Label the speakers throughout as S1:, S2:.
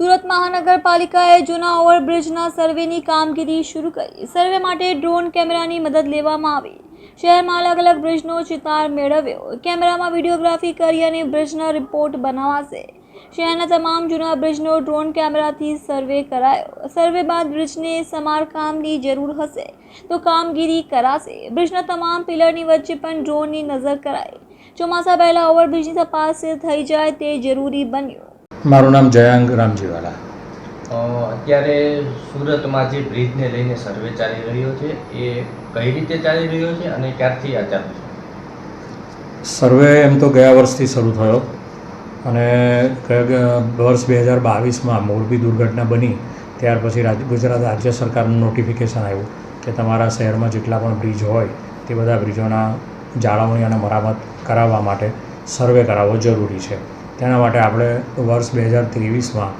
S1: સુરત મહાનગરપાલિકાએ જૂના ઓવરબ્રિજના સર્વેની કામગીરી શરૂ કરી. સર્વે માટે ડ્રોન કેમેરાની મદદ લેવામાં આવી. શહેરમાં અલગ અલગ બ્રિજનો ચિતાર મેળવ્યો. કેમેરામાં વિડીયોગ્રાફી કરી અને બ્રિજનો રિપોર્ટ બનાવાશે. શહેરના તમામ જૂના બ્રિજનો ડ્રોન કેમેરાથી સર્વે કરાયો. સર્વે બાદ બ્રિજને સમારકામની જરૂર હશે તો કામગીરી કરાશે. બ્રિજના તમામ પિલરની વચ્ચે પણ ડ્રોનની નજર કરાઈ. ચોમાસા પહેલાં ઓવરબ્રિજની તપાસ થઈ જાય તે જરૂરી બન્યું.
S2: મારું નામ જયાંગ રામજીવાલા.
S3: અત્યારે સુરતમાં જે બ્રિજને લઈને સર્વે ચાલી રહ્યો છે એ કઈ રીતે ચાલી રહ્યો છે અને ક્યારથી આ ચાલુ છે?
S2: સર્વે એમ તો ગયા વર્ષથી શરૂ થયો અને વર્ષ બે હજાર બાવીસમાં મોરબી દુર્ઘટના બની ત્યાર પછી ગુજરાત રાજ્ય સરકારનું નોટિફિકેશન આવ્યું કે તમારા શહેરમાં જેટલા પણ બ્રિજ હોય તે બધા બ્રિજોના જાળવણી અને મરામત કરાવવા માટે સર્વે કરાવવો જરૂરી છે. તેના માટે આપણે વર્ષ બે હજાર ત્રેવીસમાં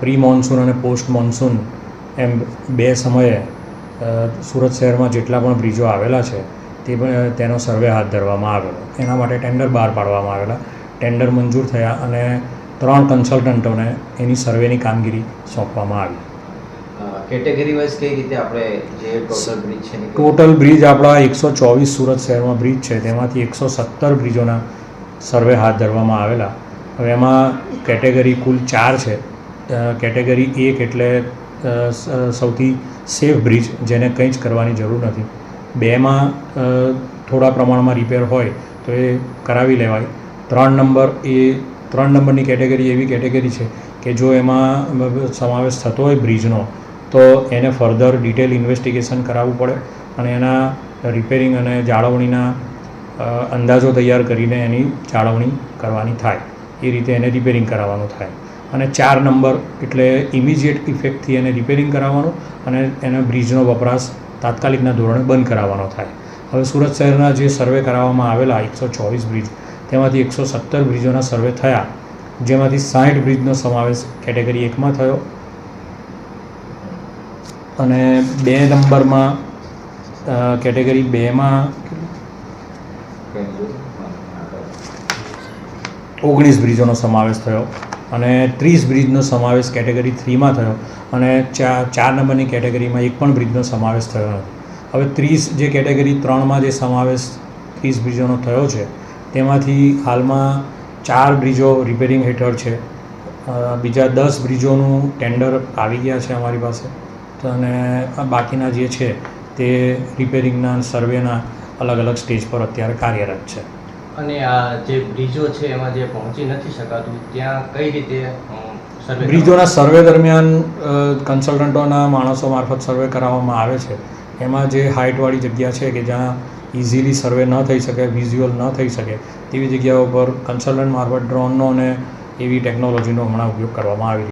S2: પ્રી મોન્સૂન અને પોસ્ટ મોન્સૂન એમ બે સમયે સુરત શહેરમાં જેટલા પણ બ્રિજો આવેલા છે તે પણ તેનો સર્વે હાથ ધરવામાં આવેલો. એના માટે ટેન્ડર બહાર પાડવામાં આવેલા. ટેન્ડર મંજૂર થયા અને ત્રણ કન્સલ્ટન્ટોને એની સર્વેની કામગીરી સોંપવામાં આવી.
S3: કેટેગરી વાઇઝ કઈ રીતે આપણે જે ટોટલ બ્રિજ છે
S2: ટોટલ બ્રિજ આપણા એકસો ચોવીસ સુરત શહેરમાં બ્રિજ છે. તેમાંથી એકસો સત્તર બ્રિજોના સર્વે હાથ ધરવામાં આવેલા. હવે એમાં કેટેગરી કુલ ચાર છે. કેટેગરી એક એટલે સૌથી સેફ બ્રિજ જેને કંઈ જ કરવાની જરૂર નથી. બેમાં થોડા પ્રમાણમાં રિપેર હોય તો એ કરાવી લેવાય. ત્રણ નંબર એ, ત્રણ નંબરની કેટેગરી એવી કેટેગરી છે કે જો એમાં સમાવેશ થતો હોય બ્રિજનો, તો એને ફર્ધર ડિટેલ ઇન્વેસ્ટિગેશન કરાવવું પડે અને એના રિપેરિંગ અને જાળવણીના અંદાજો તૈયાર કરીને એની જાળવણી કરવાની થાય. એ રીતે એને રિપેરિંગ કરાવવાનું થાય. અને ચાર નંબર એટલે ઇમિજિએટ ઇફેક્ટથી એને રિપેરિંગ કરાવવાનું અને એને બ્રિજનો વપરાશ તાત્કાલિકના ધોરણે બંધ કરાવવાનો થાય. હવે સુરત શહેરના જે સર્વે કરાવવામાં આવેલા એકસો ચોવીસ બ્રિજ તેમાંથી એકસો સત્તર બ્રિજોના સર્વે થયા. જેમાંથી સાઠ બ્રિજનો સમાવેશ કેટેગરી એકમાં થયો. અને બે નંબરમાં કેટેગરી બેમાં ઓગણીસ બ્રિજોનો સમાવેશ થયો અને ત્રીસ બ્રિજનો સમાવેશ કેટેગરી થ્રીમાં થયો અને ચાર ચાર નંબરની કેટેગરીમાં એક પણ બ્રિજનો સમાવેશ થયો નથી હવે ત્રીસ જે કેટેગરી ત્રણમાં જે સમાવેશ ત્રીસ બ્રિજોનો થયો છે, તેમાંથી હાલમાં ચાર બ્રિજો રિપેરિંગ હેઠળ છે. બીજા દસ બ્રિજોનું ટેન્ડર આવી ગયા છે અમારી પાસે. તો અને બાકીના જે છે, તે રિપેરિંગના સર્વેના અલગ અલગ સ્ટેજ પર અત્યારે કાર્યરત છે.
S3: અને આ જે બ્રિજો છે એમાં જે પહોંચી નથી શકાતું, ત્યાં કઈ રીતે સર્વે
S2: બ્રિજોના સર્વે દરમિયાન કન્સલ્ટન્ટોના માણસો મારફત સર્વે કરાવવામાં આવે છે. એમાં જે હાઇટવાળી જગ્યા છે કે જ્યાં ઇઝીલી સર્વે ન થઈ શકે વિઝ્યુઅલ ન થઈ શકે, તેવી જગ્યાઓ પર કન્સલ્ટન્ટ મારફત ડ્રોનનો અને એવી ટેકનોલોજીનો હમણાં ઉપયોગ કરવામાં આવી છે.